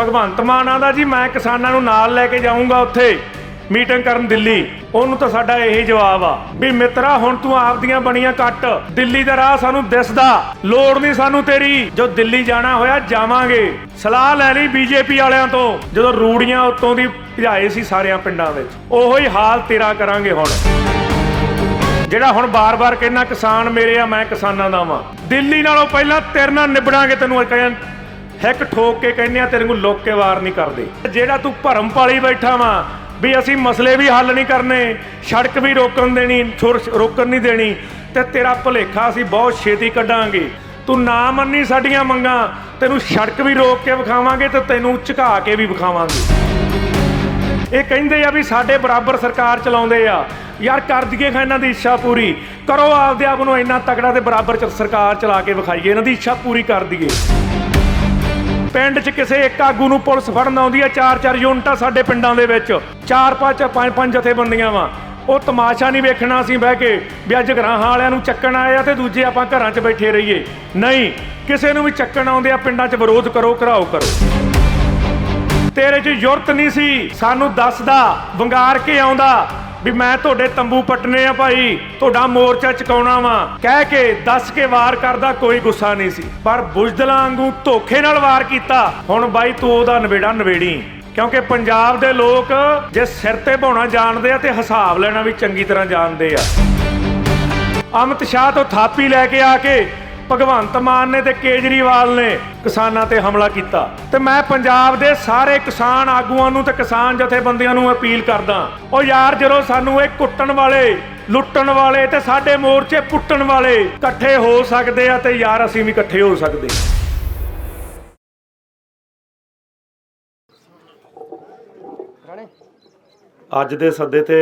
ਭਗਵੰਤ ਮਾਨ ਆਂਦਾ ਜੀ, ਮੈਂ ਕਿਸਾਨਾਂ ਨੂੰ ਨਾਲ ਲੈ ਕੇ ਜਾਊਂਗਾ ਉੱਥੇ, ਮੀਟਿੰਗ ਕਰਨ ਦਿੱਲੀ। ਉਹਨੂੰ ਤਾਂ ਸਾਡਾ ਇਹੀ ਜਵਾਬ ਆ, ਵੀ ਮਿੱਤਰਾ, ਹੁਣ ਤੂੰ ਆਪਦੀਆਂ ਬਣੀਆਂ ਕੱਟ। ਦਿੱਲੀ ਦਾ ਰਾਹ ਸਾਨੂੰ ਦਿਸਦਾ, ਲੋੜ ਨਹੀਂ ਸਾਨੂੰ ਤੇਰੀ। ਜੋ ਦਿੱਲੀ ਜਾਣਾ ਹੋਇਆ, ਜਾਵਾਂਗੇ। ਸਲਾਹ ਲੈ ਲਈ ਬੀਜੇਪੀ ਵਾਲਿਆਂ ਤੋਂ, ਜਦੋਂ ਰੂੜੀਆਂ ਉੱਤੋਂ ਦੀ ਭਜਾਏ ਸੀ ਸਾਰਿਆਂ ਪਿੰਡਾਂ ਵਿੱਚ। ਉਹੋ ਹੀ ਹਾਲ ਤੇਰਾ ਕਰਾਂਗੇ ਹੁਣ। ਜਿਹੜਾ ਹੁਣ ਬਾਰ-ਬਾਰ ਕਹਿੰਦਾ, ਕਿਸਾਨ ਮੇਰੇ ਆ, ਮੈਂ ਕਿਸਾਨਾਂ ਦਾ ਵਾਂ। ਦਿੱਲੀ ਨਾਲੋਂ ਪਹਿਲਾਂ ਤੇਰੇ ਨਾਲ ਨਿਬੜਾਂਗੇ ਤੈਨੂੰ ਕਹਿੰਦੇ ਹਿੱਕ ਠੋਕ ਕੇ ਕਹਿੰਦੇ ਆ, ਤੇਰੇ ਨੂੰ ਲੋਕ ਕੇ ਵਾਰ ਨਹੀਂ ਕਰਦੇ। ਜਿਹੜਾ ਤੂੰ ਭਰਮ ਪਾਲੀ ਬੈਠਾ ਵਾ, ਵੀ ਅਸੀਂ ਮਸਲੇ ਵੀ ਹੱਲ ਨਹੀਂ ਕਰਨੇ, ਸੜਕ ਵੀ ਰੋਕਣ ਦੇਣੀ, ਛੁਰ ਰੋਕਣ ਨਹੀਂ ਦੇਣੀ, ਤੇ ਤੇਰਾ ਭੁਲੇਖਾ ਅਸੀਂ ਬਹੁਤ ਛੇਤੀ ਕੱਢਾਂਗੇ। ਤੂੰ ਨਾ ਮੰਨੀ ਸਾਡੀਆਂ ਮੰਗਾਂ, ਤੈਨੂੰ ਸੜਕ ਵੀ ਰੋਕ ਕੇ ਵਿਖਾਵਾਂਗੇ ਤੇ ਤੈਨੂੰ ਝੁਕਾ ਕੇ ਵੀ ਵਿਖਾਵਾਂਗੇ। ਇਹ ਕਹਿੰਦੇ ਆ ਵੀ ਸਾਡੇ ਬਰਾਬਰ ਸਰਕਾਰ ਚਲਾਉਂਦੇ ਆ। ਯਾਰ ਕਰ ਦਈਏ ਇਹਨਾਂ ਦੀ ਇੱਛਾ ਪੂਰੀ। ਕਰੋ ਆਪਦੇ ਆਪ ਨੂੰ ਇੰਨਾ ਤਕੜਾ ਤੇ ਬਰਾਬਰ ਚ ਸਰਕਾਰ ਚਲਾ ਕੇ ਵਿਖਾਈਏ, ਇਹਨਾਂ ਦੀ ਇੱਛਾ ਪੂਰੀ ਕਰ ਦਈਏ। ਪਿੰਡ 'ਚ ਕਿਸੇ ਇੱਕ ਆਗੂ ਨੂੰ ਪੁਲਿਸ ਫੜਨ ਆਉਂਦੀ ਆ ਚਾਰ ਚਾਰ ਯੂਨਿਟਾਂ ਸਾਡੇ ਪਿੰਡਾਂ ਦੇ ਵਿੱਚ। ਚਾਰ ਪੰਜ ਪੰਜ ਪੰਜ ਜਥੇਬੰਦੀਆਂ ਵਾ। ਉਹ ਤਮਾਸ਼ਾ ਨਹੀਂ ਵੇਖਣਾ ਸੀ ਬਹਿ ਕੇ ਵੀ ਅੱਜ ਗਰਾਹਾਂ ਵਾਲਿਆਂ ਨੂੰ ਚੱਕਣ ਆਏ ਆ ਤੇ ਦੂਜੇ ਆਪਾਂ ਘਰਾਂ 'ਚ ਬੈਠੇ ਰਹੀਏ। ਨਹੀਂ, ਕਿਸੇ ਨੂੰ ਵੀ ਚੱਕਣ ਆਉਂਦੇ ਆ ਪਿੰਡਾਂ 'ਚ ਵਿਰੋਧ ਕਰੋ, ਘਰਾਓ ਕਰੋ। ਤੇਰੇ 'ਚ ਜ਼ਰੂਰਤ ਨਹੀਂ ਸੀ। ਸਾਨੂੰ ਦੱਸਦਾ, ਵੰਗਾਰ ਕੇ ਆਉਂਦਾ। ਵੀ ਮੈਂ ਤੁਹਾਡੇ ਤੰਬੂ ਪਟਨੇ ਆ ਭਾਈ, ਤੁਹਾਡਾ ਮੋਰਚਾ ਚਕਾਉਣਾ ਵਾ। ਕਹਿ ਕੇ, ਦੱਸ ਕੇ ਵਾਰ ਕਰਦਾ ਕੋਈ ਗੁੱਸਾ ਨਹੀਂ ਸੀ। ਪਰ ਬੁਜ਼ਦਲਾਂ ਵਾਂਗੂ ਧੋਖੇ ਨਾਲ ਵਾਰ ਕੀਤਾ। ਹੁਣ ਬਾਈ ਤੂੰ ਉਹਦਾ ਨਵੇੜਾ ਨਵੇੜੀ। ਕਿਉਂਕਿ ਪੰਜਾਬ ਦੇ ਲੋਕ ਜੇ ਸਿਰ ਤੇ ਭਾਉਣਾ ਜਾਣਦੇ ਆ ਤੇ ਹਿਸਾਬ ਲੈਣਾ ਵੀ ਚੰਗੀ ਤਰ੍ਹਾਂ ਜਾਣਦੇ ਆ। ਅਮਿਤ ਸ਼ਾਹ ਤੋਂ ਥਾਪੀ ਲੈ ਕੇ ਆ ਕੇ ਭਗਵੰਤ ਮਾਨ ਨੇ ਤੇ ਕੇਜਰੀਵਾਲ ਨੇ ਕਿਸਾਨਾਂ ਤੇ ਹਮਲਾ ਕੀਤਾ। ਤੇ ਮੈਂ ਪੰਜਾਬ ਦੇ ਸਾਰੇ ਕਿਸਾਨ ਆਗੂਆਂ ਨੂੰ ਤੇ ਕਿਸਾਨ ਜਥੇਬੰਦੀਆਂ ਨੂੰ ਅਪੀਲ ਕਰਦਾ ਉਹ ਯਾਰ ਜਦੋਂ ਸਾਨੂੰ ਇਹ ਕੁੱਟਣ ਵਾਲੇ, ਲੁੱਟਣ ਵਾਲੇ ਤੇ ਸਾਡੇ ਮੋਰਚੇ ਪੁੱਟਣ ਵਾਲੇ ਇਕੱਠੇ ਹੋ ਸਕਦੇ ਆ ਤੇ ਯਾਰ ਅਸੀਂ ਵੀ ਇਕੱਠੇ ਹੋ ਸਕਦੇ। ਅੱਜ ਦੇ ਸੱਦੇ ਤੇ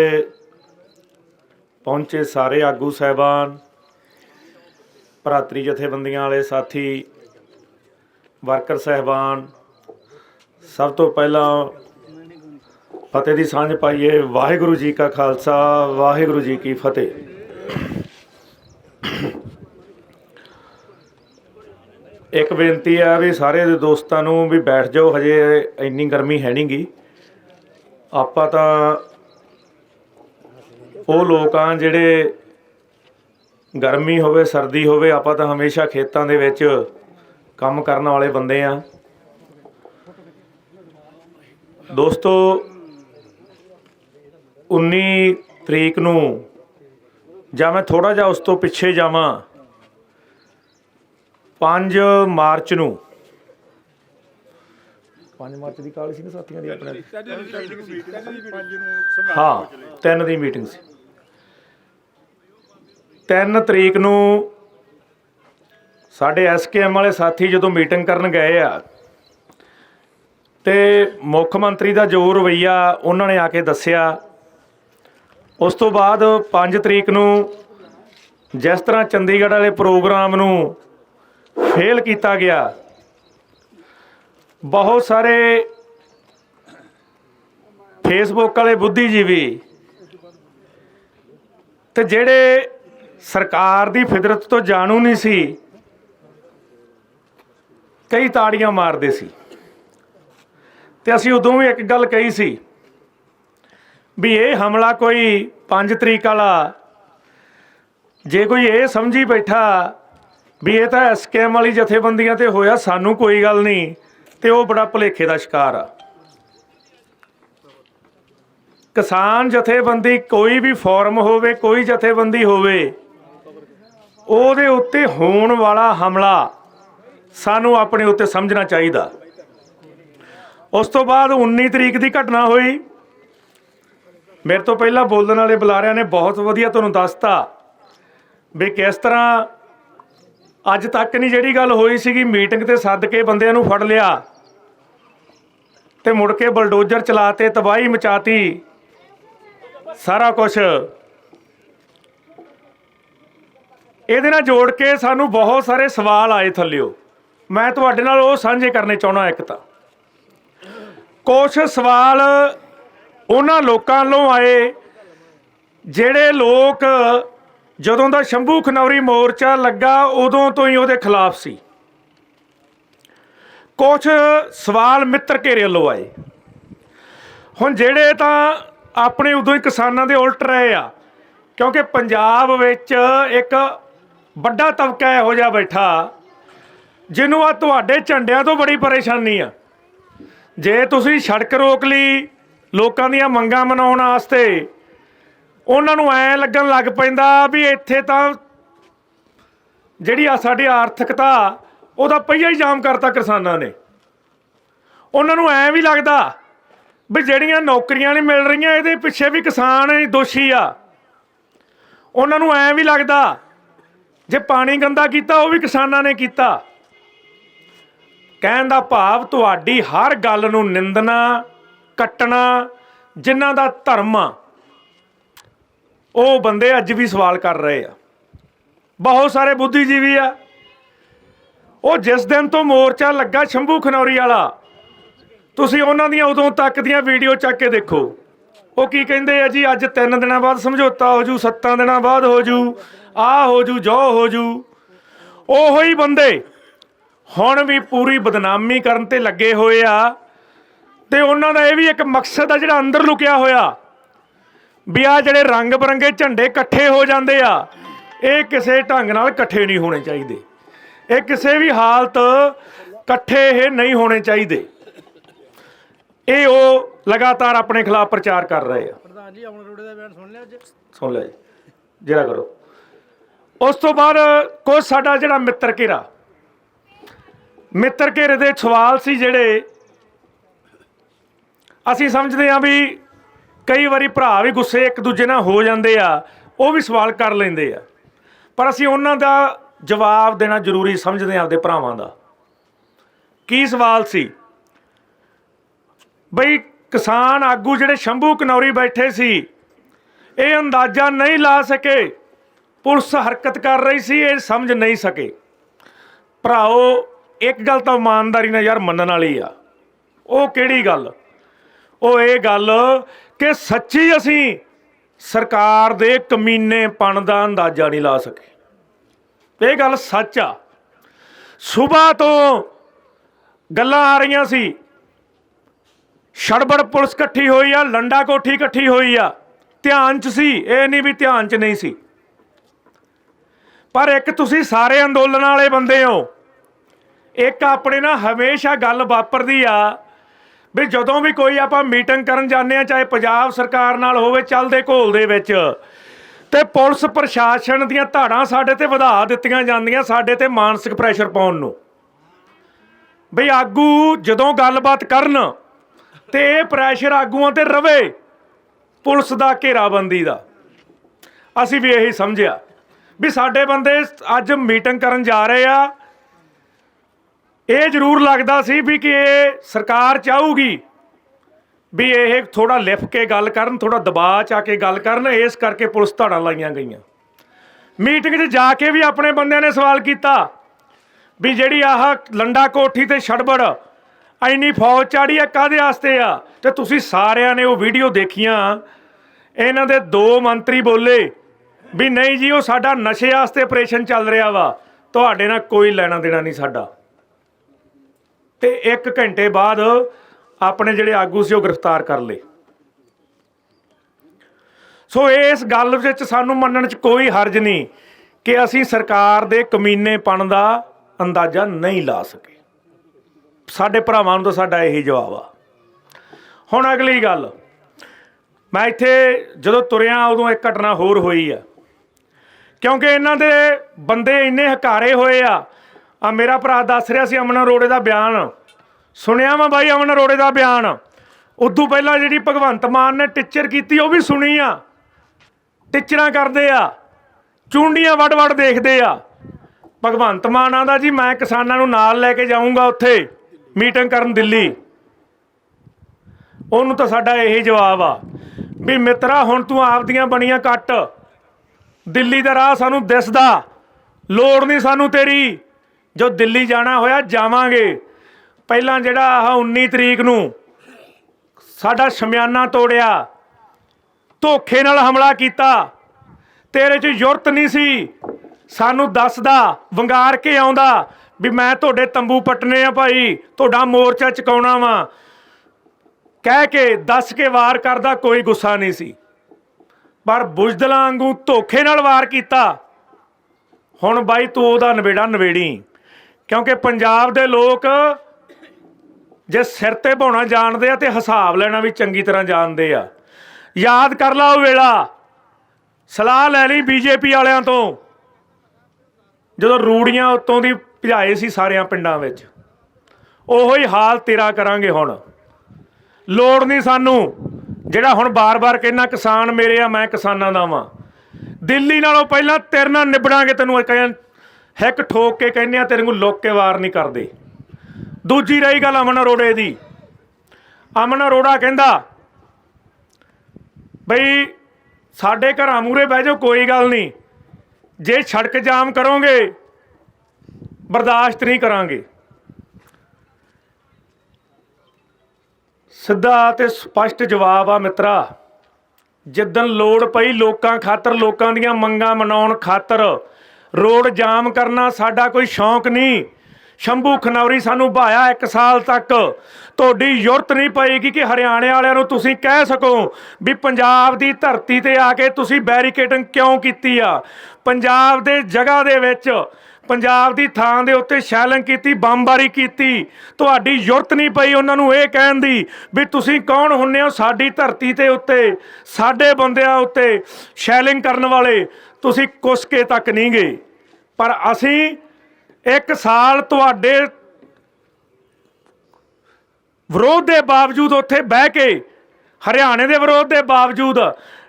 ਪਹੁੰਚੇ ਸਾਰੇ ਆਗੂ ਸਹਿਬਾਨ ਭਰਾਤਰੀ ਜਥੇਬੰਦੀਆਂ ਵਾਲੇ ਸਾਥੀ, ਵਰਕਰ ਸਹਿਬਾਨ, ਸਭ ਤੋਂ ਪਹਿਲਾਂ ਫਤਿਹ ਦੀ ਸਾਂਝ ਪਾਈਏ ਵਾਹਿਗੁਰੂ ਜੀ ਕਾ ਖਾਲਸਾ, ਵਾਹਿਗੁਰੂ ਜੀ ਕੀ ਫਤਿਹ। ਇੱਕ ਬੇਨਤੀ ਆ ਵੀ ਸਾਰੇ ਦੇ ਦੋਸਤਾਂ ਨੂੰ ਵੀ ਬੈਠ ਜਾਓ, ਹਜੇ ਇੰਨੀ ਗਰਮੀ ਹੈ ਨਹੀਂਗੀ ਆਪਾਂ ਤਾਂ ਉਹ ਲੋਕ ਆ ਜਿਹੜੇ ਗਰਮੀ ਹੋਵੇ ਸਰਦੀ ਹੋਵੇ ਆਪਾਂ ਤਾਂ ਹਮੇਸ਼ਾ ਖੇਤਾਂ ਦੇ ਵਿੱਚ ਕੰਮ ਕਰਨ ਵਾਲੇ ਬੰਦੇ ਆ। ਦੋਸਤੋ 19 ਤਰੀਕ ਨੂੰ ਜਾਂ ਮੈਂ ਥੋੜਾ ਜਿਹਾ ਉਸ ਤੋਂ ਪਿੱਛੇ ਜਾਵਾਂ 5 ਮਾਰਚ ਨੂੰ। 5 ਮਾਰਚ ਦੀ ਕਾਲ ਸੀ ਨਾ ਸਾਥੀਆਂ ਦੀ ਆਪਣੇ? ਹਾਂ ਤਿੰਨ ਦੀ ਮੀਟਿੰਗ ਸੀ। 3 ਤਰੀਕ ਨੂੰ ਸਾਡੇ ਐਸਕੇਐਮ ਵਾਲੇ ਸਾਥੀ ਜਦੋਂ ਮੀਟਿੰਗ ਕਰਨ ਗਏ ਆ, ਤੇ ਮੁੱਖ ਮੰਤਰੀ ਦਾ ਜੋ ਰਵਈਆ ਉਹਨਾਂ ਨੇ ਆ ਕੇ ਦੱਸਿਆ। ਉਸ ਤੋਂ ਬਾਅਦ 5 ਤਰੀਕ ਨੂੰ ਜਿਸ ਤਰ੍ਹਾਂ ਚੰਡੀਗੜ੍ਹ ਵਾਲੇ ਪ੍ਰੋਗਰਾਮ ਨੂੰ ਫੇਲ ਕੀਤਾ ਗਿਆ, ਬਹੁਤ ਸਾਰੇ ਫੇਸਬੁੱਕ ਵਾਲੇ ਬੁੱਧੀਜੀਵੀ ਤੇ ਜਿਹੜੇ ਸਰਕਾਰ ਦੀ ਫਿਦਰਤ ਤੋਂ ਜਾਣੂ ਨਹੀਂ ਸੀ। ਕਈ ਤਾੜੀਆਂ ਮਾਰਦੇ ਸੀ। ਤੇ ਅਸੀਂ ਉਦੋਂ ਵੀ ਇੱਕ ਗੱਲ ਕਹੀ ਸੀ ਵੀ ਇਹ ਹਮਲਾ ਕੋਈ 5 ਤਰੀਕ ਵਾਲਾ, ਜੇ ਕੋਈ ਇਹ ਸਮਝੀ ਬੈਠਾ ਵੀ ਇਹ ਤਾਂ ਐਸਕੇਐਮ ਵਾਲੀ ਜਥੇਬੰਦੀਆਂ ਤੇ ਹੋਇਆ, ਸਾਨੂੰ ਕੋਈ ਗੱਲ ਨਹੀਂ, ਤੇ ਉਹ ਬੜਾ ਭੁਲੇਖੇ ਦਾ ਸ਼ਿਕਾਰ ਆ। ਕਿਸਾਨ ਜਥੇਬੰਦੀ ਕੋਈ ਵੀ ਫੋਰਮ ਹੋਵੇ, ਕੋਈ ਜਥੇਬੰਦੀ ਹੋਵੇ ਉਹਦੇ ਉੱਤੇ ਹੋਣ ਵਾਲਾ ਹਮਲਾ ਸਾਨੂੰ ਆਪਣੇ ਉੱਤੇ ਸਮਝਣਾ ਚਾਹੀਦਾ। ਉਸ ਤੋਂ ਬਾਅਦ 19 ਤਰੀਕ ਦੀ ਘਟਨਾ ਹੋਈ। ਮੇਰੇ ਤੋਂ ਪਹਿਲਾਂ ਬੋਲਣ ਵਾਲੇ ਬੁਲਾਰਿਆਂ ਨੇ ਬਹੁਤ ਵਧੀਆ ਤੁਹਾਨੂੰ ਦੱਸਤਾ ਵੀ ਕਿਸ ਤਰ੍ਹਾਂ ਅੱਜ ਤੱਕ ਨਹੀਂ ਜਿਹੜੀ ਗੱਲ ਹੋਈ ਸੀਗੀ, ਮੀਟਿੰਗ ਤੇ ਸੱਦ ਕੇ ਬੰਦਿਆਂ ਨੂੰ ਫੜ ਲਿਆ ਤੇ ਮੁੜ ਕੇ ਬਲਡੋਜ਼ਰ ਚਲਾਤੇ ਤਬਾਹੀ ਮਚਾਤੀ। ਸਾਰਾ ਕੁਝ ਇਹਦੇ ਨਾਲ ਜੋੜ ਕੇ ਸਾਨੂੰ ਬਹੁਤ ਸਾਰੇ ਸਵਾਲ ਆਏ ਥੱਲਿਓ। ਮੈਂ ਤੁਹਾਡੇ ਨਾਲ ਉਹ ਸਾਂਝੇ ਕਰਨੇ ਚਾਹਣਾ ਇੱਕ ਤਾਂ। ਕੁਝ ਸਵਾਲ ਉਹਨਾਂ ਲੋਕਾਂ ਵੱਲੋਂ ਆਏ, ਜਿਹੜੇ ਲੋਕ ਜਦੋਂ ਦਾ ਸ਼ੰਭੂ ਖਨੌਰੀ ਮੋਰਚਾ ਲੱਗਾ, ਉਦੋਂ ਤੋਂ ਹੀ ਉਹਦੇ ਖਿਲਾਫ ਸੀ। ਕੁਝ ਸਵਾਲ ਮਿੱਤਰ ਘੇਰੇ ਵੱਲੋਂ ਆਏ। ਹੁਣ ਜਿਹੜੇ ਤਾਂ ਆਪਣੇ ਉਦੋਂ ਹੀ ਕਿਸਾਨਾਂ ਦੇ ਉਲਟ ਰਹੇ ਆ, ਕਿਉਂਕਿ ਪੰਜਾਬ ਵਿੱਚ ਇੱਕ ਵੱਡਾ ਤਬਕਾ ਇਹੋ ਜਿਹਾ ਬੈਠਾ, ਜਿਹਨੂੰ ਆ ਤੁਹਾਡੇ ਝੰਡਿਆਂ ਤੋਂ ਬੜੀ ਪਰੇਸ਼ਾਨੀ ਆ। ਜੇ ਤੁਸੀਂ ਸੜਕ ਰੋਕ ਲਈ, ਲੋਕਾਂ ਦੀਆਂ ਮੰਗਾਂ ਮਨਾਉਣ ਵਾਸਤੇ, ਉਹਨਾਂ ਨੂੰ ਐ ਲੱਗਣ ਲੱਗ ਪੈਂਦਾ ਵੀ ਇੱਥੇ ਤਾਂ ਜਿਹੜੀ ਆ ਸਾਡੀ ਆਰਥਿਕਤਾ, ਉਹਦਾ ਪਹੀਆ ਹੀ ਜਾਮ ਕਰਤਾ ਕਿਸਾਨਾਂ ਨੇ। ਉਹਨਾਂ ਨੂੰ ਐ ਵੀ ਲੱਗਦਾ ਵੀ ਜਿਹੜੀਆਂ ਨੌਕਰੀਆਂ ਨਹੀਂ ਮਿਲ ਰਹੀਆਂ, ਇਹਦੇ ਪਿੱਛੇ ਵੀ ਕਿਸਾਨ ਦੋਸ਼ੀ ਆ। ਉਹਨਾਂ ਨੂੰ ਐ ਵੀ ਲੱਗਦਾ ਜੇ ਪਾਣੀ ਗੰਦਾ ਕੀਤਾ, ਉਹ ਵੀ ਕਿਸਾਨਾਂ ਨੇ ਕੀਤਾ। ਕਹਿਣ ਦਾ ਭਾਵ, ਤੁਹਾਡੀ ਹਰ ਗੱਲ ਨੂੰ ਨਿੰਦਣਾ, ਕੱਟਣਾ, ਜਿਨ੍ਹਾਂ ਦਾ ਧਰਮ ਆ, ਉਹ ਬੰਦੇ ਅੱਜ ਵੀ ਸਵਾਲ ਕਰ ਰਹੇ ਆ। ਬਹੁਤ ਸਾਰੇ ਬੁੱਧੀਜੀਵੀ ਆ। ਉਹ ਜਿਸ ਦਿਨ ਤੋਂ ਮੋਰਚਾ ਲੱਗਾ ਸ਼ੰਭੂ ਖਨੌਰੀ ਵਾਲਾ, ਤੁਸੀਂ ਉਹਨਾਂ ਦੀਆਂ ਉਦੋਂ ਤੱਕ ਦੀਆਂ ਵੀਡੀਓ ਚੱਕ ਕੇ ਦੇਖੋ। ਉਹ ਕੀ ਕਹਿੰਦੇ ਆ ਜੀ? ਅੱਜ 3 ਦਿਨਾਂ ਬਾਅਦ ਸਮਝੌਤਾ ਹੋ ਜੂ 7 ਦਿਨਾਂ ਬਾਅਦ ਹੋ ਜੂ ਆ ਹੋ ਜੂ, ਜੋ ਹੋ ਜੂ। ਉਹੋ ਹੀ ਬੰਦੇ ਹੁਣ ਵੀ ਪੂਰੀ ਬਦਨਾਮੀ ਕਰਨ ਤੇ ਲੱਗੇ ਹੋਏ ਆ। ਤੇ ਉਹਨਾਂ ਦਾ ਇਹ ਵੀ ਇੱਕ ਮਕਸਦ ਆ ਜਿਹੜਾ ਅੰਦਰ ਲੁਕਿਆ ਹੋਇਆ। ਵੀ ਆ ਜਿਹੜੇ ਰੰਗ ਬਰੰਗੇ ਝੰਡੇ ਇਕੱਠੇ ਹੋ ਜਾਂਦੇ ਆ, ਇਹ ਕਿਸੇ ਢੰਗ ਨਾਲ ਇਕੱਠੇ ਨਹੀਂ ਹੋਣੇ ਚਾਹੀਦੇ। ਇਹ ਕਿਸੇ ਵੀ ਹਾਲਤ ਇਕੱਠੇ ਇਹ ਨਹੀਂ ਹੋਣੇ ਚਾਹੀਦੇ। ਇਹ ਉਹ ਲਗਾਤਾਰ ਆਪਣੇ ਖਿਲਾਫ ਪ੍ਰਚਾਰ ਕਰ ਰਹੇ ਆ। ਪ੍ਰਧਾਨ ਜੀ ਅਮਨ ਅਰੋੜੇ ਦਾ ਬਿਆਨ ਸੁਣ ਲਿਆ ਅੱਜ? ਸੁਣ ਲਿਆ ਜੀ। ਜਿਹੜਾ ਕਰੋ। ਉਸ ਤੋਂ ਬਾਅਦ ਕੁਝ ਸਾਡਾ ਜਿਹੜਾ ਮਿੱਤਰ ਘੇਰਾ ਮਿੱਤਰ ਘੇਰੇ ਦੇ ਸਵਾਲ ਸੀ ਜਿਹੜੇ ਅਸੀਂ ਸਮਝਦੇ ਹਾਂ ਵੀ ਕਈ ਵਾਰੀ ਭਰਾ ਵੀ ਗੁੱਸੇ ਇੱਕ ਦੂਜੇ ਨਾਲ ਹੋ ਜਾਂਦੇ ਆ ਉਹ ਵੀ ਸਵਾਲ ਕਰ ਲੈਂਦੇ ਆ। ਪਰ ਅਸੀਂ ਉਹਨਾਂ ਦਾ ਜਵਾਬ ਦੇਣਾ ਜ਼ਰੂਰੀ ਸਮਝਦੇ ਹਾਂ ਆਪਦੇ ਭਰਾਵਾਂ ਦਾ। ਕੀ ਸਵਾਲ ਸੀ? ਬਈ ਕਿਸਾਨ ਆਗੂ ਜਿਹੜੇ ਸ਼ੰਭੂ ਕਨੌਰੀ ਬੈਠੇ ਸੀ, ਇਹ ਅੰਦਾਜ਼ਾ ਨਹੀਂ ਲਾ ਸਕੇ। ਪੁਲਿਸ ਹਰਕਤ ਕਰ ਰਹੀ ਸੀ, ਇਹ ਸਮਝ ਨਹੀਂ ਸਕੇ। ਭਰਾਓ, ਇੱਕ ਗੱਲ ਤਾਂ ਇਮਾਨਦਾਰੀ ਨਾਲ ਯਾਰ ਮੰਨਣ ਵਾਲੀ ਆ। ਉਹ ਕਿਹੜੀ ਗੱਲ? ਉਹ ਇਹ ਗੱਲ ਕਿ ਸੱਚੀ ਅਸੀਂ ਸਰਕਾਰ ਦੇ ਕਮੀਨੇਪਣ ਦਾ ਅੰਦਾਜ਼ਾ ਨਹੀਂ ਲਾ ਸਕੇ। ਇਹ ਗੱਲ ਸੱਚ ਆ। ਸਵੇਰ ਤੋਂ ਗੱਲਾਂ ਆ ਰਹੀਆਂ ਸੀ। ਛੜਬੜ ਪੁਲਿਸ ਇਕੱਠੀ ਹੋਈ ਆ, ਲੰਡਾ ਕੋਠੀ ਇਕੱਠੀ ਹੋਈ ਆ। ਧਿਆਨ ਚ ਸੀ, ਇਹ ਨਹੀਂ ਵੀ ਧਿਆਨ ਚ ਨਹੀਂ ਸੀ। ਪਰ ਇੱਕ ਤੁਸੀਂ ਸਾਰੇ ਅੰਦੋਲਨ ਵਾਲੇ ਬੰਦੇ ਹੋ। ਇੱਕ ਆਪਣੇ ਨਾਲ ਹਮੇਸ਼ਾ ਗੱਲ ਵਾਪਰਦੀ ਆ ਵੀ ਜਦੋਂ ਵੀ ਕੋਈ ਆਪਾਂ ਮੀਟਿੰਗ ਕਰਨ ਜਾਂਦੇ ਆ, ਚਾਹੇ ਪੰਜਾਬ ਸਰਕਾਰ ਨਾਲ ਹੋਵੇ, ਚੱਲਦੇ ਘੋਲ ਦੇ ਵਿੱਚ, ਤੇ ਪੁਲਿਸ ਪ੍ਰਸ਼ਾਸਨ ਦੀਆਂ ਧਾੜਾਂ ਸਾਡੇ ਤੇ ਵਧਾ ਦਿੱਤੀਆਂ ਜਾਂਦੀਆਂ, ਸਾਡੇ ਤੇ ਮਾਨਸਿਕ ਪ੍ਰੈਸ਼ਰ ਪਾਉਣ ਨੂੰ। ਵੀ ਆਗੂ ਜਦੋਂ ਗੱਲਬਾਤ ਕਰਨ ਤੇ ਇਹ ਪ੍ਰੈਸ਼ਰ ਆਗੂਆਂ ਤੇ ਰਵੇ ਪੁਲਿਸ ਦਾ ਘੇਰਾਬੰਦੀ ਦਾ। ਅਸੀਂ ਵੀ ਇਹੀ ਸਮਝਿਆ ਵੀ ਸਾਡੇ ਬੰਦੇ ਅੱਜ ਮੀਟਿੰਗ ਕਰਨ ਜਾ ਰਹੇ ਆ। ਇਹ ਜ਼ਰੂਰ ਲੱਗਦਾ ਸੀ ਵੀ ਕਿ ਇਹ ਸਰਕਾਰ ਚਾਹੂਗੀ ਵੀ ਇਹ ਥੋੜਾ ਲਿਫ ਕੇ ਗੱਲ ਕਰਨ ਥੋੜਾ ਦਬਾਅ ਚ ਆ ਕੇ ਗੱਲ ਕਰਨ, ਇਸ ਕਰਕੇ ਪੁਲਿਸ ਧੜਾਂ ਲਾਈਆਂ ਗਈਆਂ। ਮੀਟਿੰਗ 'ਚ ਜਾ ਕੇ ਵੀ ਆਪਣੇ ਬੰਦਿਆਂ ਨੇ ਸਵਾਲ ਕੀਤਾ ਵੀ ਜਿਹੜੀ ਆਹ ਲੰਡਾ ਕੋਠੀ ਤੇ ਛੜਬੜ ਐਨੀ ਫੌਜ ਚਾੜੀ ਆ ਕਾਦੇ ਵਾਸਤੇ ਆ? ਤੇ ਤੁਸੀਂ ਸਾਰਿਆਂ ਨੇ ਉਹ ਵੀਡੀਓ ਦੇਖੀਆਂ। ਇਹਨਾਂ ਦੇ ਦੋ ਮੰਤਰੀ ਬੋਲੇ ਵੀ ਨਹੀਂ ਜੀ, ਉਹ ਸਾਡਾ ਨਸ਼ੇ ਵਾਸਤੇ ਆਪਰੇਸ਼ਨ ਚੱਲ ਰਿਹਾ ਵਾ। ਤੁਹਾਡੇ ਨਾਲ ਕੋਈ ਲੈਣਾ ਦੇਣਾ ਨਹੀਂ ਸਾਡਾ। ਤੇ 1 ਘੰਟੇ ਬਾਅਦ ਆਪਣੇ ਜਿਹੜੇ ਆਗੂ ਸੀ, ਉਹ ਗ੍ਰਿਫਤਾਰ ਕਰ ਲਏ। ਸੋ ਇਸ ਗੱਲ ਵਿੱਚ ਸਾਨੂੰ ਮੰਨਣ 'ਚ ਕੋਈ ਹਰਜ ਨਹੀਂ ਕਿ ਅਸੀਂ ਸਰਕਾਰ ਦੇ ਕਮੀਨੇਪਣ ਦਾ ਅੰਦਾਜ਼ਾ ਨਹੀਂ ਲਾ ਸਕੇ। ਸਾਡੇ ਭਰਾਵਾਂ ਨੂੰ ਤਾਂ ਸਾਡਾ ਇਹੀ ਜਵਾਬ ਆ। ਹੁਣ ਅਗਲੀ ਗੱਲ। ਮੈਂ ਇੱਥੇ ਜਦੋਂ ਤੁਰਿਆ ਉਦੋਂ ਇੱਕ ਘਟਨਾ ਹੋਰ ਹੋਈ ਆ। ਕਿਉਂਕਿ ਇਹਨਾਂ ਦੇ ਬੰਦੇ ਇੰਨੇ ਹਕਾਰੇ ਹੋਏ ਆ। ਆ ਮੇਰਾ ਭਰਾ ਦੱਸ ਰਿਹਾ ਸੀ ਅਮਨ ਅਰੋੜੇ ਦਾ ਬਿਆਨ। ਸੁਣਿਆ ਮੈਂ ਬਾਈ ਅਮਨ ਅਰੋੜੇ ਦਾ ਬਿਆਨ। ਉਦੋਂ ਪਹਿਲਾਂ ਜਿਹੜੀ ਭਗਵੰਤ ਮਾਨ ਨੇ ਟੀਚਰ ਕੀਤੀ ਉਹ ਵੀ ਸੁਣੀ ਆ। ਟੀਚਰਾਂ ਕਰਦੇ ਆ। ਚੁੰਡੀਆਂ ਵੱਡ ਵੱਡ ਦੇਖਦੇ ਆ। ਭਗਵੰਤ ਮਾਨ ਆਂਦਾ ਜੀ, ਮੈਂ ਕਿਸਾਨਾਂ ਨੂੰ ਨਾਲ ਲੈ ਕੇ ਜਾਊਂਗਾ ਉੱਥੇ। ਮੀਟਿੰਗ ਕਰਨ ਦਿੱਲੀ। ਉਹਨੂੰ ਤਾਂ ਸਾਡਾ ਇਹੀ ਜਵਾਬ ਆ ਵੀ ਮਿੱਤਰਾ, ਹੁਣ ਤੂੰ ਆਪਦੀਆਂ ਬਣੀਆਂ ਕੱਟ। ਦਿੱਲੀ ਦਾ ਰਾਹ ਸਾਨੂੰ ਦਿਸਦਾ ਲੋੜ ਨਹੀਂ ਸਾਨੂੰ ਤੇਰੀ। ਜੋ ਦਿੱਲੀ ਜਾਣਾ ਹੋਇਆ ਜਾਵਾਂਗੇ। ਪਹਿਲਾਂ ਜਿਹੜਾ ਆਹ 19 ਤਰੀਕ ਨੂੰ ਸਾਡਾ ਸ਼ਮਿਆਨਾ ਤੋੜਿਆ, ਧੋਖੇ ਨਾਲ ਹਮਲਾ ਕੀਤਾ। ਤੇਰੇ 'ਚ ਯੁਰਤ ਨਹੀਂ ਸੀ। ਸਾਨੂੰ ਦੱਸਦਾ, ਵੰਗਾਰ ਕੇ ਆਉਂਦਾ। ਵੀ ਮੈਂ ਤੁਹਾਡੇ ਤੰਬੂ ਪੱਟਨੇ ਆ ਭਾਈ, ਤੁਹਾਡਾ ਮੋਰਚਾ ਚਕਾਉਣਾ ਵਾ। ਕਹਿ ਕੇ, ਦੱਸ ਕੇ ਵਾਰ ਕਰਦਾ ਕੋਈ ਗੁੱਸਾ ਨਹੀਂ ਸੀ। ਪਰ ਬੁਝਦਲਾਂ ਵਾਂਗੂ ਧੋਖੇ ਨਾਲ ਵਾਰ ਕੀਤਾ। ਹੁਣ ਬਾਈ ਤੂੰ ਉਹਦਾ ਨਵੇੜਾ ਨਵੇੜੀ। ਕਿਉਂਕਿ ਪੰਜਾਬ ਦੇ ਲੋਕ ਜੇ ਸਿਰ ਤੇ ਭਾਉਣਾ ਜਾਣਦੇ ਆ ਤੇ ਹਿਸਾਬ ਲੈਣਾ ਵੀ ਚੰਗੀ ਤਰ੍ਹਾਂ ਜਾਣਦੇ ਆ। ਯਾਦ ਕਰ ਲਾ ਉਹ ਵੇਲਾ। ਸਲਾਹ ਲੈ ਲਈ ਬੀਜੇਪੀ ਵਾਲਿਆਂ ਤੋਂ। ਜਦੋਂ ਰੂੜੀਆਂ ਉੱਤੋਂ ਦੀ ਭਜਾਏ ਸੀ ਸਾਰਿਆਂ ਪਿੰਡਾਂ ਵਿੱਚ। ਉਹੋ ਹੀ ਹਾਲ ਤੇਰਾ ਕਰਾਂਗੇ ਹੁਣ। ਲੋੜ ਨਹੀਂ ਸਾਨੂੰ। ਜਿਹੜਾ ਹੁਣ ਬਾਰ-ਬਾਰ ਕਹਿਣਾ ਕਿਸਾਨ ਮੇਰੇ ਆ, ਮੈਂ ਕਿਸਾਨਾਂ ਦਾ ਵਾਂ। ਦਿੱਲੀ ਨਾਲੋਂ ਪਹਿਲਾਂ ਤੇਰੇ ਨਾਲ ਨਿਬੜਾਂਗੇ ਤੈਨੂੰ ਕਹਿੰ ਹਿੱਕ ਠੋਕ ਕੇ ਕਹਿੰਦੇ ਆ, ਤੇਰੇ ਨੂੰ ਲੋਕ ਕੇ ਵਾਰ ਨਹੀਂ ਕਰਦੇ। ਦੂਜੀ ਰਹੀ ਗੱਲ ਅਮਨ ਅਰੋੜੇ ਦੀ। ਅਮਨ ਅਰੋੜਾ ਕਹਿੰਦਾ, ਬਈ, ਸਾਡੇ ਘਰਾਂ ਮੂਰੇ ਬਹਿ ਜਾਓ, ਕੋਈ ਗੱਲ ਨਹੀਂ। ਜੇ ਸੜਕ ਜਾਮ ਕਰੋਗੇ ਬਰਦਾਸ਼ਤ ਨਹੀਂ ਕਰਾਂਗੇ। ਸਿੱਧਾ ਤੇ ਸਪਸ਼ਟ ਜਵਾਬ ਆ ਮਿੱਤਰਾ, ਜਿੱਦਣ ਲੋੜ ਪਈ ਲੋਕਾਂ ਖਾਤਰ ਲੋਕਾਂ ਦੀਆਂ ਮੰਗਾਂ ਮਨਾਉਣ ਖਾਤਰ ਰੋਡ ਜਾਮ ਕਰਨਾ ਸਾਡਾ ਕੋਈ ਸ਼ੌਂਕ ਨਹੀਂ। ਸ਼ੰਭੂ ਖਨੌਰੀ ਸਾਨੂੰ ਭਾਇਆ 1 ਸਾਲ ਤੱਕ। ਤੁਹਾਡੀ ਜ਼ਰੂਰਤ ਨਹੀਂ ਪਏਗੀ ਕਿ ਹਰਿਆਣੇ ਵਾਲਿਆਂ ਨੂੰ ਤੁਸੀਂ ਕਹਿ ਸਕੋ ਵੀ ਪੰਜਾਬ ਦੀ ਧਰਤੀ ਤੇ ਆ ਕੇ ਤੁਸੀਂ ਬੈਰੀਕੇਡਿੰਗ ਕਿਉਂ ਕੀਤੀ ਆ? ਪੰਜਾਬ ਦੇ ਜਗ੍ਹਾ ਦੇ ਵਿੱਚ ਪੰਜਾਬ ਦੀ ਥਾਂ ਦੇ ਉੱਤੇ ਸ਼ੈਲਿੰਗ ਕੀਤੀ, ਬੰਬਾਰੀ ਕੀਤੀ। ਤੁਹਾਡੀ ਜ਼ਰੂਰਤ ਨਹੀਂ ਪਈ ਉਹਨਾਂ ਨੂੰ ਇਹ ਕਹਿਣ ਦੀ ਵੀ ਤੁਸੀਂ ਕੌਣ ਹੁੰਨੇ ਹੋ ਸਾਡੀ ਧਰਤੀ ਤੇ ਉੱਤੇ, ਸਾਡੇ ਬੰਦਿਆਂ ਉੱਤੇ ਸ਼ੈਲਿੰਗ ਕਰਨ ਵਾਲੇ। ਤੁਸੀਂ ਕੁਸਕੇ ਤੱਕ ਨਹੀਂ ਗਏ। ਪਰ ਅਸੀਂ ਇੱਕ ਸਾਲ ਤੁਹਾਡੇ ਵਿਰੋਧ ਦੇ ਬਾਵਜੂਦ ਉੱਥੇ ਬਹਿ ਕੇ, ਹਰਿਆਣੇ ਦੇ ਵਿਰੋਧ ਦੇ ਬਾਵਜੂਦ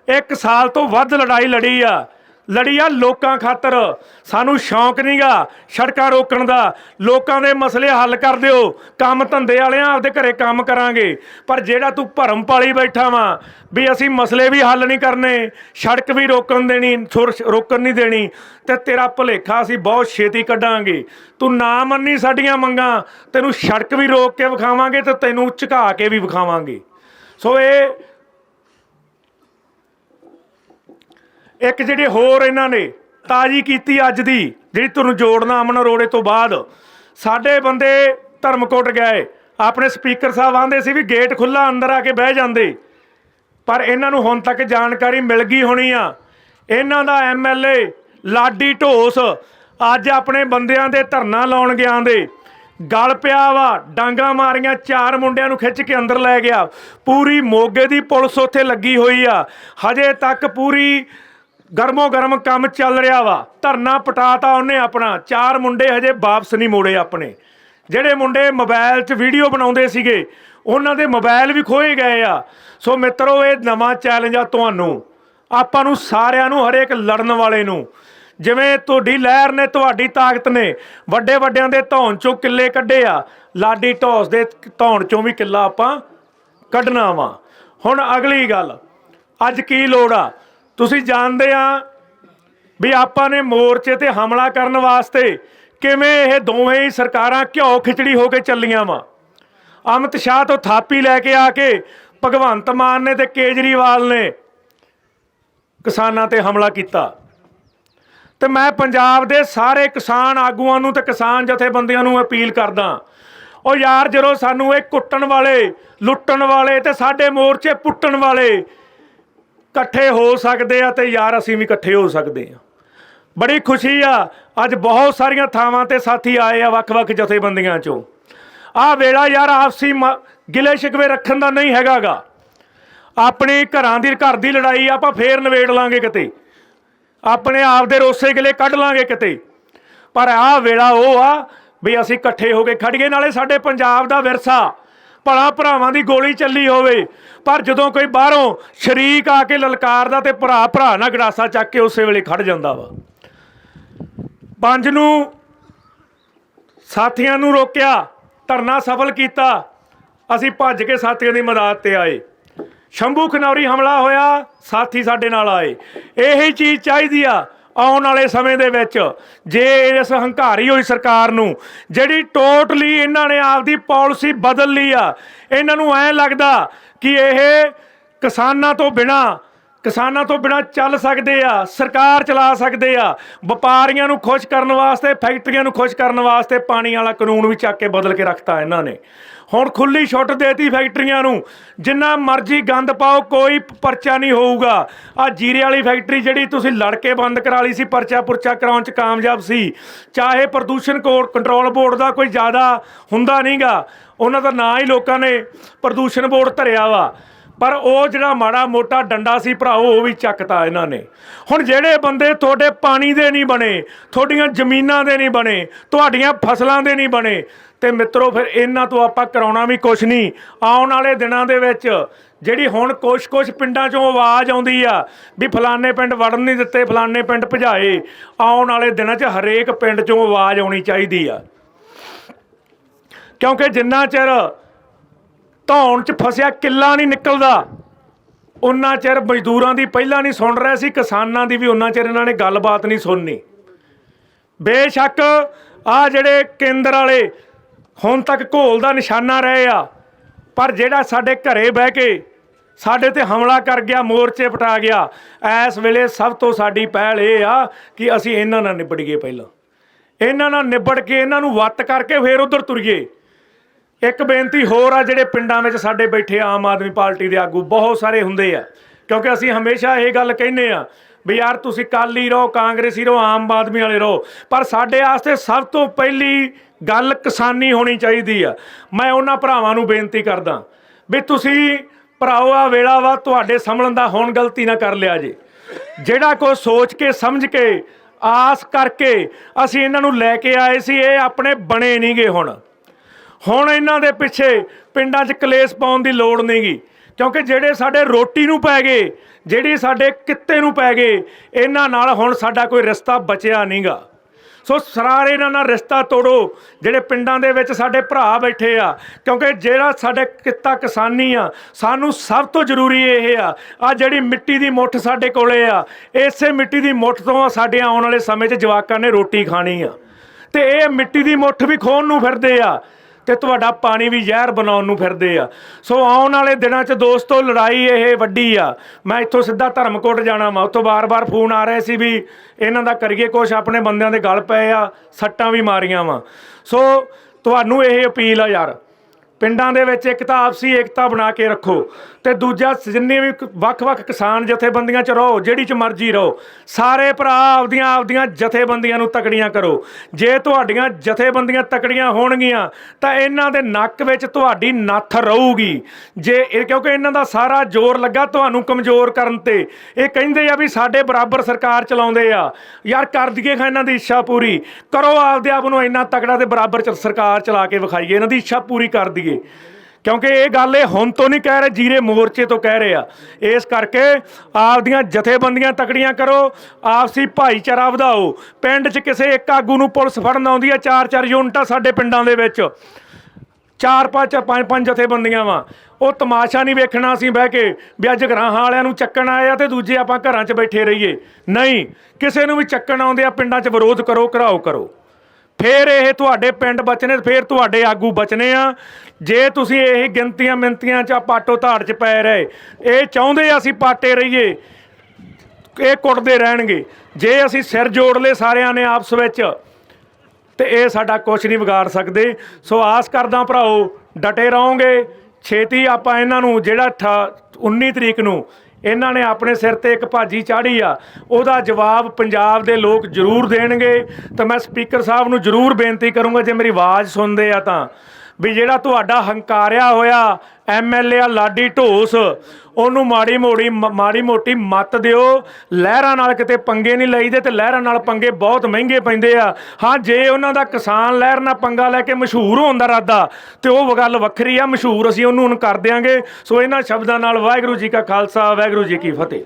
ਇੱਕ ਸਾਲ ਤੋਂ ਵੱਧ ਲੜਾਈ ਲੜੀ ਆ। ਲੜੀ ਆ ਲੋਕਾਂ ਖਾਤਰ। ਸਾਨੂੰ ਸ਼ੌਂਕ ਨਹੀਂਗਾ ਸੜਕਾਂ ਰੋਕਣ ਦਾ। ਲੋਕਾਂ ਦੇ ਮਸਲੇ ਹੱਲ ਕਰ ਦਿਓ। ਕੰਮ ਧੰਦੇ ਵਾਲਿਆਂ ਆਪਦੇ ਘਰੇ ਕੰਮ ਕਰਾਂਗੇ। ਪਰ ਜਿਹੜਾ ਤੂੰ ਭਰਮ ਪਾਲੀ ਬੈਠਾ ਵਾਂ, ਵੀ ਅਸੀਂ ਮਸਲੇ ਵੀ ਹੱਲ ਨਹੀਂ ਕਰਨੇ, ਸੜਕ ਵੀ ਰੋਕਣ ਦੇਣੀ, ਸੁਰ ਰੋਕਣ ਨਹੀਂ ਦੇਣੀ, ਤੇ ਤੇਰਾ ਭੁਲੇਖਾ ਅਸੀਂ ਬਹੁਤ ਛੇਤੀ ਕੱਢਾਂਗੇ। ਤੂੰ ਨਾ ਮੰਨੀ ਸਾਡੀਆਂ ਮੰਗਾਂ, ਤੈਨੂੰ ਸੜਕ ਵੀ ਰੋਕ ਕੇ ਵਿਖਾਵਾਂਗੇ ਤੇ ਤੈਨੂੰ ਝੁਕਾ ਕੇ ਵੀ ਵਿਖਾਵਾਂਗੇ। ਸੋ ਇਹ ਇੱਕ ਜਿਹੜੀ ਹੋਰ ਇਹਨਾਂ ਨੇ ਤਾਜੀ ਕੀਤੀ ਅੱਜ ਦੀ, ਜਿਹੜੀ ਤੁਹਾਨੂੰ ਜੋੜਨਾ ਅਮਨ ਅਰੋੜੇ ਤੋਂ ਬਾਅਦ, ਸਾਡੇ ਬੰਦੇ ਧਰਮਕੋਟ ਗਏ। ਆਪਣੇ ਸਪੀਕਰ ਸਾਹਿਬ ਆਂਦੇ ਸੀ ਵੀ ਗੇਟ ਖੁੱਲਾ ਅੰਦਰ ਆ ਕੇ ਬਹਿ ਜਾਂਦੇ। ਪਰ ਇਹਨਾਂ ਨੂੰ ਹੁਣ ਤੱਕ ਜਾਣਕਾਰੀ ਮਿਲ ਗਈ ਹੋਣੀ ਆ। ਇਹਨਾਂ ਦਾ ਐਮਐਲਏ ਲਾਡੀ ਢੋਸ ਅੱਜ ਆਪਣੇ ਬੰਦਿਆਂ ਦੇ ਧਰਨਾ ਲਾਉਣ ਗਿਆ ਦੇ। ਗਲ ਪਿਆ ਵਾ, ਡਾਂਗਾ ਮਾਰੀਆਂ, ਚਾਰ ਮੁੰਡਿਆਂ ਨੂੰ ਖਿੱਚ ਕੇ ਅੰਦਰ ਲੈ ਗਿਆ। ਪੂਰੀ ਮੋਗੇ ਦੀ ਪੁਲਿਸ ਉੱਥੇ ਲੱਗੀ ਹੋਈ ਆ। ਹਜੇ ਤੱਕ ਪੂਰੀ ਗਰਮੋ ਗਰਮ ਕੰਮ ਚੱਲ ਰਿਹਾ ਵਾ। ਧਰਨਾ ਪਟਾਤਾ ਉਹਨੇ ਆਪਣਾ। ਚਾਰ ਮੁੰਡੇ ਹਜੇ ਵਾਪਸ ਨਹੀਂ ਮੋੜੇ ਆਪਣੇ। ਜਿਹੜੇ ਮੁੰਡੇ ਮੋਬਾਈਲ 'ਚ ਵੀਡੀਓ ਬਣਾਉਂਦੇ ਸੀਗੇ, ਉਹਨਾਂ ਦੇ ਮੋਬਾਈਲ ਵੀ ਖੋਏ ਗਏ ਆ। ਸੋ ਮਿੱਤਰੋ, ਇਹ ਨਵਾਂ ਚੈਲੰਜ ਆ ਤੁਹਾਨੂੰ। ਆਪਾਂ ਨੂੰ ਸਾਰਿਆਂ ਨੂੰ, ਹਰੇਕ ਲੜਨ ਵਾਲੇ ਨੂੰ। ਜਿਵੇਂ ਤੁਹਾਡੀ ਲਹਿਰ ਨੇ, ਤੁਹਾਡੀ ਤਾਕਤ ਨੇ ਵੱਡੇ ਵੱਡਿਆਂ ਦੇ ਧੌਣ ਚੋਂ ਕਿੱਲੇ ਕੱਢੇ ਆ। ਲਾਡੀ ਢੋਸ ਦੇ ਧੌਣ ਚੋਂ ਵੀ ਕਿੱਲਾ ਆਪਾਂ ਕੱਢਣਾ ਵਾ। ਹੁਣ ਅਗਲੀ ਗੱਲ, ਅੱਜ ਕੀ ਲੋੜ ਆ? ਤੁਸੀਂ ਜਾਣਦੇ ਆ ਵੀ ਆਪਾਂ ਨੇ ਮੋਰਚੇ ਤੇ ਹਮਲਾ ਕਰਨ ਵਾਸਤੇ ਕਿਵੇਂ ਇਹ ਦੋਵੇਂ ਹੀ ਸਰਕਾਰਾਂ ਘਿਓ ਖਿਚੜੀ ਹੋ ਕੇ ਚੱਲੀਆਂ ਵਾ। ਅਮਿਤ ਸ਼ਾਹ ਤੋਂ ਥਾਪੀ ਲੈ ਕੇ ਆ ਕੇ ਭਗਵੰਤ ਮਾਨ ਨੇ ਤੇ ਕੇਜਰੀਵਾਲ ਨੇ ਕਿਸਾਨਾਂ ਤੇ ਹਮਲਾ ਕੀਤਾ। ਤੇ ਮੈਂ ਪੰਜਾਬ ਦੇ ਸਾਰੇ ਕਿਸਾਨ ਆਗੂਆਂ ਨੂੰ ਤੇ ਕਿਸਾਨ ਜਥੇਬੰਦੀਆਂ ਨੂੰ ਅਪੀਲ ਕਰਦਾ, ਉਹ ਯਾਰ ਜਦੋਂ ਸਾਨੂੰ ਇਹ ਕੁੱਟਣ ਵਾਲੇ, ਲੁੱਟਣ ਵਾਲੇ ਤੇ ਸਾਡੇ ਮੋਰਚੇ ਪੁੱਟਣ ਵਾਲੇ ਇਕੱਠੇ ਹੋ ਸਕਦੇ ਆ ਤੇ ਯਾਰ ਅਸੀਂ ਵੀ ਇਕੱਠੇ ਹੋ ਸਕਦੇ ਆ। ਬੜੀ ਖੁਸ਼ੀ ਆ, ਅੱਜ ਬਹੁਤ ਸਾਰੀਆਂ ਥਾਵਾਂ ਤੇ ਸਾਥੀ ਆਏ ਆ ਵੱਖ-ਵੱਖ ਜਥੇਬੰਦੀਆਂ ਚੋਂ। ਆਹ ਵੇਲਾ ਯਾਰ ਆਪਸੀ ਮ- ਗਿਲੇ ਸ਼ਿਕਵੇ ਰੱਖਣ ਦਾ ਨਹੀਂ ਹੈਗਾਗਾ। ਆਪਣੇ ਘਰਾਂ ਦੀ, ਘਰ ਦੀ ਲੜਾਈ ਆਪਾਂ ਫੇਰ ਨਵੇੜ ਲਾਂਗੇ ਕਿਤੇ। ਆਪਣੇ ਆਪ ਦੇ ਰੋਸੇ ਗਿਲੇ ਕੱਢ ਲਾਂਗੇ ਕਿਤੇ। ਪਰ ਆਹ ਵੇਲਾ ਉਹ ਆ, ਵੀ ਅਸੀਂ ਇਕੱਠੇ ਹੋ ਕੇ ਖੜੀਏ, ਨਾਲੇ ਸਾਡੇ ਪੰਜਾਬ ਦਾ ਵਿਰਸਾ। ਭਲਾ ਭਰਾਵਾਂ ਦੀ ਗੋਲੀ ਚੱਲੀ ਹੋਵੇ। ਪਰ ਜਦੋਂ ਕੋਈ ਬਾਹਰੋਂ ਸ਼ਰੀਕ ਆ ਕੇ ਲਲਕਾਰਦਾ ਤੇ ਭਰਾ ਭਰਾ ਨਾਲ ਗੜਾਸਾ ਚੱਕ ਕੇ ਉਸੇ ਵੇਲੇ ਖੜ ਜਾਂਦਾ ਵਾ। ਪੰਜ ਨੂੰ ਸਾਥੀਆਂ ਨੂੰ ਰੋਕਿਆ, ਧਰਨਾ ਸਫਲ ਕੀਤਾ। ਅਸੀਂ ਭੱਜ ਕੇ ਸਾਥੀਆਂ ਦੀ ਮਦਦ ਤੇ ਆਏ। ਸ਼ੰਭੂ ਖਨੌਰੀ ਹਮਲਾ ਹੋਇਆ, ਸਾਥੀ ਸਾਡੇ ਨਾਲ ਆਏ। ਇਹੀ ਚੀਜ਼ ਚਾਹੀਦੀ ਆ ਆਉਣ ਵਾਲੇ ਸਮੇਂ ਦੇ ਵਿੱਚ ਜੇ ਇਸ ਹੰਕਾਰੀ ਹੋਈ ਸਰਕਾਰ ਨੂੰ, ਜਿਹੜੀ ਟੋਟਲੀ ਇਹਨਾਂ ਨੇ ਆਪਦੀ ਪਾਲਿਸੀ ਬਦਲ ਲਈ ਆ, ਇਹਨਾਂ ਨੂੰ ਐ ਲੱਗਦਾ ਕਿ ਇਹ ਕਿਸਾਨਾਂ ਤੋਂ ਬਿਨਾ, ਕਿਸਾਨਾਂ ਤੋਂ ਬਿਨਾ ਚੱਲ ਸਕਦੇ ਆ, ਸਰਕਾਰ ਚਲਾ ਸਕਦੇ ਆ, ਵਪਾਰੀਆਂ ਨੂੰ ਖੁਸ਼ ਕਰਨ ਵਾਸਤੇ, ਫੈਕਟਰੀਆਂ ਨੂੰ ਖੁਸ਼ ਕਰਨ ਵਾਸਤੇ ਪਾਣੀ ਵਾਲਾ ਕਾਨੂੰਨ ਵੀ ਚੱਕ ਕੇ ਬਦਲ ਕੇ ਰੱਖਤਾ ਇਹਨਾਂ ਨੇ। ਹੁਣ ਖੁੱਲੀ ਛੁੱਟ ਦੇਤੀ ਫੈਕਟਰੀਆਂ ਨੂੰ। ਜਿੰਨਾ ਮਰਜ਼ੀ ਗੰਦ ਪਾਓ, ਕੋਈ ਪਰਚਾ ਨਹੀਂ ਹੋਊਗਾ। ਆ ਜੀਰੇ ਵਾਲੀ ਫੈਕਟਰੀ ਜਿਹੜੀ ਤੁਸੀਂ ਲੜ ਕੇ ਬੰਦ ਕਰਾ ਲਈ ਸੀ, ਪਰਚਾ ਪੁਰਚਾ ਕਰਾਉਣ ਚ ਕਾਮਯਾਬ ਸੀ। ਚਾਹੇ ਪ੍ਰਦੂਸ਼ਣ ਕੋਡ ਕੰਟਰੋਲ ਬੋਰਡ ਦਾ ਕੋਈ ਜ਼ਿਆਦਾ ਹੁੰਦਾ ਨਹੀਂਗਾ। ਉਹਨਾਂ ਦਾ ਨਾਂ ਹੀ ਲੋਕਾਂ ਨੇ ਪ੍ਰਦੂਸ਼ਣ ਬੋਰਡ ਧਰਿਆ ਵਾ। ਪਰ ਉਹ ਜਿਹੜਾ ਮਾੜਾ ਮੋਟਾ ਡੰਡਾ ਸੀ ਭਰਾਓ, ਉਹ ਵੀ ਚੱਕਤਾ ਇਹਨਾਂ ਨੇ। ਹੁਣ ਜਿਹੜੇ ਬੰਦੇ ਤੁਹਾਡੇ ਪਾਣੀ ਦੇ ਨਹੀਂ ਬਣੇ, ਤੁਹਾਡੀਆਂ ਜ਼ਮੀਨਾਂ ਦੇ ਨਹੀਂ ਬਣੇ, ਤੁਹਾਡੀਆਂ ਫਸਲਾਂ ਦੇ ਨਹੀਂ ਬਣੇ ਤੇ ਮਿੱਤਰੋ, ਫਿਰ ਇਹਨਾਂ ਤੋਂ ਆਪਾਂ ਕਰਾਉਣਾ ਵੀ ਕੁਛ ਨਹੀਂ। ਆਉਣ ਵਾਲੇ ਦਿਨਾਂ ਦੇ ਵਿੱਚ ਜਿਹੜੀ ਹੁਣ ਕੁਛ-ਕੁਛ ਪਿੰਡਾਂ 'ਚੋਂ ਆਵਾਜ਼ ਆਉਂਦੀ ਆ ਵੀ ਫਲਾਣੇ ਪਿੰਡ ਵੜਨ ਨਹੀਂ ਦਿੱਤੇ, ਫਲਾਣੇ ਪਿੰਡ ਭਜਾਏ, ਆਉਣ ਵਾਲੇ ਦਿਨਾਂ 'ਚ ਹਰੇਕ ਪਿੰਡ 'ਚੋਂ ਆਵਾਜ਼ ਆਉਣੀ ਚਾਹੀਦੀ ਆ। ਕਿਉਂਕਿ ਜਿੰਨਾ ਚਿਰ ਧੌਣ 'ਚ ਫਸਿਆ ਕਿੱਲਾ ਨਹੀਂ ਨਿਕਲਦਾ ਉਹਨਾਂ ਚਿਰ ਮਜ਼ਦੂਰਾਂ ਦੀ ਪਹਿਲਾਂ ਨਹੀਂ ਸੁਣ ਰਿਹਾ ਸੀ, ਕਿਸਾਨਾਂ ਦੀ ਵੀ ਉਹਨਾਂ ਚਿਰ ਇਹਨਾਂ ਨੇ ਗੱਲਬਾਤ ਨਹੀਂ ਸੁਣਨੀ। ਬੇਸ਼ੱਕ ਆ ਜਿਹੜੇ ਕੇਂਦਰ ਵਾਲੇ ਹੁਣ ਤੱਕ ਘੋਲ ਦਾ ਨਿਸ਼ਾਨਾ ਰਹੇ ਆ। ਪਰ ਜਿਹੜਾ ਸਾਡੇ ਘਰੇ ਬਹਿ ਕੇ ਸਾਡੇ ਤੇ ਹਮਲਾ ਕਰ ਗਿਆ, ਮੋਰਚੇ ਪਟਾ ਗਿਆ ਇਸ ਵੇਲੇ ਸਭ ਤੋਂ ਸਾਡੀ ਪਹਿਲ ਇਹ ਆ ਕਿ ਅਸੀਂ ਇਹਨਾਂ ਨਾਲ ਨਿਬੜੀਏ ਪਹਿਲਾਂ। ਇਹਨਾਂ ਨਾਲ ਨਿਬੜ ਕੇ ਇਹਨਾਂ ਨੂੰ ਵੱਤ ਕਰਕੇ ਫੇਰ ਉਧਰ ਤੁਰੀਏ। ਇੱਕ ਬੇਨਤੀ ਹੋਰ ਆ, ਜਿਹੜੇ ਪਿੰਡਾਂ ਵਿੱਚ ਸਾਡੇ ਬੈਠੇ ਆਮ ਆਦਮੀ ਪਾਰਟੀ ਦੇ ਆਗੂ, ਬਹੁਤ ਸਾਰੇ ਹੁੰਦੇ ਆ। ਕਿਉਂਕਿ ਅਸੀਂ ਹਮੇਸ਼ਾ ਇਹ ਗੱਲ ਕਹਿੰਦੇ ਆ ਵੀ ਯਾਰ ਤੁਸੀਂ ਕਾਲੀ ਰਹੋ, ਕਾਂਗਰਸੀ ਰਹੋ, ਆਮ ਆਦਮੀ ਵਾਲੇ ਰਹੋ। ਪਰ ਸਾਡੇ ਵਾਸਤੇ ਸਭ ਤੋਂ ਪਹਿਲੀ ਗੱਲ ਕਿਸਾਨੀ ਹੋਣੀ ਚਾਹੀਦੀ ਆ। ਮੈਂ ਉਹਨਾਂ ਭਰਾਵਾਂ ਨੂੰ ਬੇਨਤੀ ਕਰਦਾ ਵੀ ਤੁਸੀਂ ਭਰਾਓ ਆ ਵੇਲਾ ਵਾ, ਤੁਹਾਡੇ ਸੰਭਲਣ ਦਾ ਹੁਣ ਗਲਤੀ ਨਾ ਕਰ ਲਿਆ ਜੇ। ਜਿਹੜਾ ਕੋ ਸੋਚ ਕੇ, ਸਮਝ ਕੇ, ਆਸ ਕਰਕੇ ਅਸੀਂ ਇਹਨਾਂ ਨੂੰ ਲੈ ਕੇ ਆਏ ਸੀ, ਇਹ ਆਪਣੇ ਬਣੇ ਨਹੀਂਗੇ ਹੁਣ। ਹੁਣ ਇਹਨਾਂ ਦੇ ਪਿੱਛੇ ਪਿੰਡਾਂ 'ਚ ਕਲੇਸ਼ ਪਾਉਣ ਦੀ ਲੋੜ ਨਹੀਂਗੀ ਕਿਉਂਕਿ ਜਿਹੜੇ ਸਾਡੇ ਰੋਟੀ ਨੂੰ ਪੈ ਗਏ, ਜਿਹੜੀ ਸਾਡੇ ਕਿੱਤੇ ਨੂੰ ਪੈ ਗਏ, ਇਹਨਾਂ ਨਾਲ ਹੁਣ ਸਾਡਾ ਕੋਈ ਰਿਸ਼ਤਾ ਬਚਿਆ ਨਹੀਂਗਾ ਸੋ ਸਾਰੇ ਇਹਨਾਂ ਨਾਲ ਰਿਸ਼ਤਾ ਤੋੜੋ, ਜਿਹੜੇ ਪਿੰਡਾਂ ਦੇ ਵਿੱਚ ਸਾਡੇ ਭਰਾ ਬੈਠੇ ਆ, ਕਿਉਂਕਿ ਜਿਹੜਾ ਸਾਡੇ ਕਿੱਤਾ ਕਿਸਾਨੀ ਆ, ਸਾਨੂੰ ਸਭ ਤੋਂ ਜ਼ਰੂਰੀ ਇਹ ਆ ਆ ਜਿਹੜੀ ਮਿੱਟੀ ਦੀ ਮੁੱਠ ਸਾਡੇ ਕੋਲੇ ਆ, ਇਸੇ ਮਿੱਟੀ ਦੀ ਮੁੱਠ ਤੋਂ ਸਾਡੇ ਆਉਣ ਵਾਲੇ ਸਮੇਂ 'ਚ ਜਵਾਕਾਂ ਨੇ ਰੋਟੀ ਖਾਣੀ ਆ। ਤੇ ਇਹ ਮਿੱਟੀ ਦੀ ਮੁੱਠ ਵੀ ਖੋਣ ਨੂੰ ਫਿਰਦੇ ਆ। ਤੇ ਤੁਹਾਡਾ ਪਾਣੀ ਵੀ ਜ਼ਹਿਰ ਬਣਾਉਣ ਨੂੰ ਫਿਰਦੇ ਆ। ਸੋ ਆਉਣ ਵਾਲੇ ਦਿਨਾਂ 'ਚ ਦੋਸਤੋ, ਲੜਾਈ ਇਹ ਵੱਡੀ ਆ। ਮੈਂ ਇੱਥੋਂ ਸਿੱਧਾ ਧਰਮਕੋਟ ਜਾਣਾ ਵਾ। ਉੱਥੋਂ ਬਾਰ-ਬਾਰ ਫੋਨ ਆ ਰਹੇ ਸੀ ਵੀ ਇਹਨਾਂ ਦਾ ਕਰੀਏ ਕੁਛ, ਆਪਣੇ ਬੰਦਿਆਂ ਦੇ ਗਲ ਪਏ ਆ, ਸੱਟਾਂ ਵੀ ਮਾਰੀਆਂ ਵਾ। ਸੋ, ਤੁਹਾਨੂੰ ਇਹ ਅਪੀਲ ਆ ਯਾਰ ਪਿੰਡਾਂ ਦੇ ਵਿੱਚ ਇੱਕ ਤਾਂ ਆਪਸੀ ਏਕਤਾ ਬਣਾ ਕੇ ਰੱਖੋ ਤੇ ਦੂਜਾ ਜਿੰਨੇ ਵੀ ਵੱਖ-ਵੱਖ ਕਿਸਾਨ ਜਥੇਬੰਦੀਆਂ 'ਚ ਰਹੋ, ਜਿਹੜੀ 'ਚ ਮਰਜ਼ੀ ਰਹੋ, ਸਾਰੇ ਭਰਾ ਆਪਦੀਆਂ ਆਪਦੀਆਂ ਜਥੇਬੰਦੀਆਂ ਨੂੰ ਤਕੜੀਆਂ ਕਰੋ। ਜੇ ਤੁਹਾਡੀਆਂ ਜਥੇਬੰਦੀਆਂ ਤਕੜੀਆਂ ਹੋਣਗੀਆਂ, ਤਾਂ ਇਹਨਾਂ ਦੇ ਨੱਕ ਵਿੱਚ ਤੁਹਾਡੀ ਨੱਥ ਰਹੂਗੀ। ਜੇ ਇਹ ਕਿਉਂਕਿ ਇਹਨਾਂ ਦਾ ਸਾਰਾ ਜ਼ੋਰ ਲੱਗਾ ਤੁਹਾਨੂੰ ਕਮਜ਼ੋਰ ਕਰਨ ਤੇ। ਇਹ ਕਹਿੰਦੇ ਆ ਵੀ ਸਾਡੇ ਬਰਾਬਰ ਸਰਕਾਰ ਚਲਾਉਂਦੇ ਆ। ਯਾਰ ਕਰ ਦਈਏ ਖਾ ਇਹਨਾਂ ਦੀ ਇੱਛਾ ਪੂਰੀ। ਕਰੋ ਆਪਦੇ ਆਪ ਨੂੰ ਇੰਨਾ ਤਕੜਾ ਤੇ ਬਰਾਬਰ ਚ ਸਰਕਾਰ ਚਲਾ ਕੇ ਵਿਖਾਈਏ। ਇਹਨਾਂ ਦੀ ਇੱਛਾ ਪੂਰੀ ਕਰ ਦਈਏ। ਕਿਉਂਕਿ ਇਹ ਗੱਲ ਇਹ ਹੁਣ ਤੋਂ ਨਹੀਂ ਕਹਿ ਰਹੇ, ਜੀਰੇ ਮੋਰਚੇ ਤੋਂ ਕਹਿ ਰਹੇ ਆ। ਇਸ ਕਰਕੇ ਆਪਦੀਆਂ ਜਥੇਬੰਦੀਆਂ ਤਕੜੀਆਂ ਕਰੋ, ਆਪਸੀ ਭਾਈਚਾਰਾ ਵਧਾਓ। ਪਿੰਡ 'ਚ ਕਿਸੇ ਇੱਕ ਆਗੂ ਨੂੰ ਪੁਲਿਸ ਫੜਨ ਆਉਂਦੀ ਆ, ਚਾਰ ਚਾਰ ਯੂਨਿਟਾਂ ਸਾਡੇ ਪਿੰਡਾਂ ਦੇ ਵਿੱਚ। ਚਾਰ ਪੰਜ ਪੰਜ ਪੰਜ ਜਥੇਬੰਦੀਆਂ ਵਾ। ਉਹ ਤਮਾਸ਼ਾ ਨਹੀਂ ਵੇਖਣਾ ਅਸੀਂ ਬਹਿ ਕੇ ਵੀ ਅੱਜ ਗਰਾਹਾਂ ਵਾਲਿਆਂ ਨੂੰ ਚੱਕਣ ਆਏ ਆ ਤੇ ਦੂਜੇ ਆਪਾਂ ਘਰਾਂ 'ਚ ਬੈਠੇ ਰਹੀਏ। ਨਹੀਂ, ਕਿਸੇ ਨੂੰ ਵੀ ਚੱਕਣ ਆਉਂਦੇ ਆ, ਪਿੰਡਾਂ 'ਚ ਵਿਰੋਧ ਕਰੋ, ਘਰਾਓ ਕਰੋ। ਫੇਰ ਇਹ ਤੁਹਾਡੇ ਪਿੰਡ ਬਚਨੇ, ਫੇਰ ਤੁਹਾਡੇ ਆਗੂ ਬਚਨੇ ਆ। ਜੇ ਤੁਸੀਂ ਇਹ ਗਿਣਤੀਆਂ ਮਿੰਤੀਆਂ 'ਚ ਪਾਟੋ ਧਾੜ 'ਚ ਪੈ ਰਹੇ, ਇਹ ਚਾਹੁੰਦੇ ਅਸੀਂ ਪਾਟੇ ਰਹੀਏ, ਇਹ ਕੁੱਟਦੇ ਰਹਿਣਗੇ। ਜੇ ਅਸੀਂ ਸਿਰ ਜੋੜ ਲਏ ਸਾਰਿਆਂ ਨੇ ਆਪਸ ਵਿੱਚ, ਤੇ ਇਹ ਸਾਡਾ ਕੁਝ ਨਹੀਂ ਵਿਗਾੜ ਸਕਦੇ। ਸੋ ਆਸ ਕਰਦਾ ਭਰਾਓ, ਡਟੇ ਰਹੋਗੇ। ਛੇਤੀ ਆਪਾਂ ਇਹਨਾਂ ਨੂੰ ਜਿਹੜਾ ਅਠਾ- 19 ਤਰੀਕ ਨੂੰ ਇਹਨਾਂ ਨੇ ਆਪਣੇ ਸਿਰ ਤੇ ਇੱਕ ਭਾਜੀ ਚਾੜੀ ਆ। ਉਹਦਾ ਜਵਾਬ ਪੰਜਾਬ ਦੇ ਲੋਕ ਜ਼ਰੂਰ ਦੇਣਗੇ। ਤਾਂ ਮੈਂ ਸਪੀਕਰ ਸਾਹਿਬ ਨੂੰ ਜ਼ਰੂਰ ਬੇਨਤੀ ਕਰੂੰਗਾ, ਜੇ ਮੇਰੀ ਆਵਾਜ਼ ਸੁਣਦੇ ਆ ਤਾਂ, ਵੀ ਜਿਹੜਾ ਤੁਹਾਡਾ ਹੰਕਾਰਿਆ ਹੋਇਆ ਐਮਐਲਏ ਆ ਲਾਡੀ ਢੋਸ, ਉਹਨੂੰ ਮਾੜੀ ਮੋੜੀ ਮ- ਮਾੜੀ ਮੋਟੀ ਮੱਤ ਦਿਓ। ਲਹਿਰਾਂ ਨਾਲ ਕਿਤੇ ਪੰਗੇ ਨਹੀਂ ਲਈਦੇ ਤੇ ਲਹਿਰਾਂ ਨਾਲ ਪੰਗੇ ਬਹੁਤ ਮਹਿੰਗੇ ਪੈਂਦੇ ਆ। ਹਾਂ, ਜੇ ਉਹਨਾਂ ਦਾ ਕਿਸਾਨ ਲਹਿਰ ਨਾਲ ਪੰਗਾ ਲੈ ਕੇ ਮਸ਼ਹੂਰ ਹੋਣ ਦਾ ਇਰਾਦਾ, ਤੇ ਉਹ ਗੱਲ ਵੱਖਰੀ ਆ, ਮਸ਼ਹੂਰ ਅਸੀਂ ਉਹਨੂੰ ਹੁਣ ਕਰ ਦਿਆਂਗੇ। ਸੋ ਇਹਨਾਂ ਸ਼ਬਦਾਂ ਨਾਲ ਵਾਹਿਗੁਰੂ ਜੀ ਕਾ ਖਾਲਸਾ, ਵਾਹਿਗੁਰੂ ਜੀ ਕੀ ਫਤਿਹ।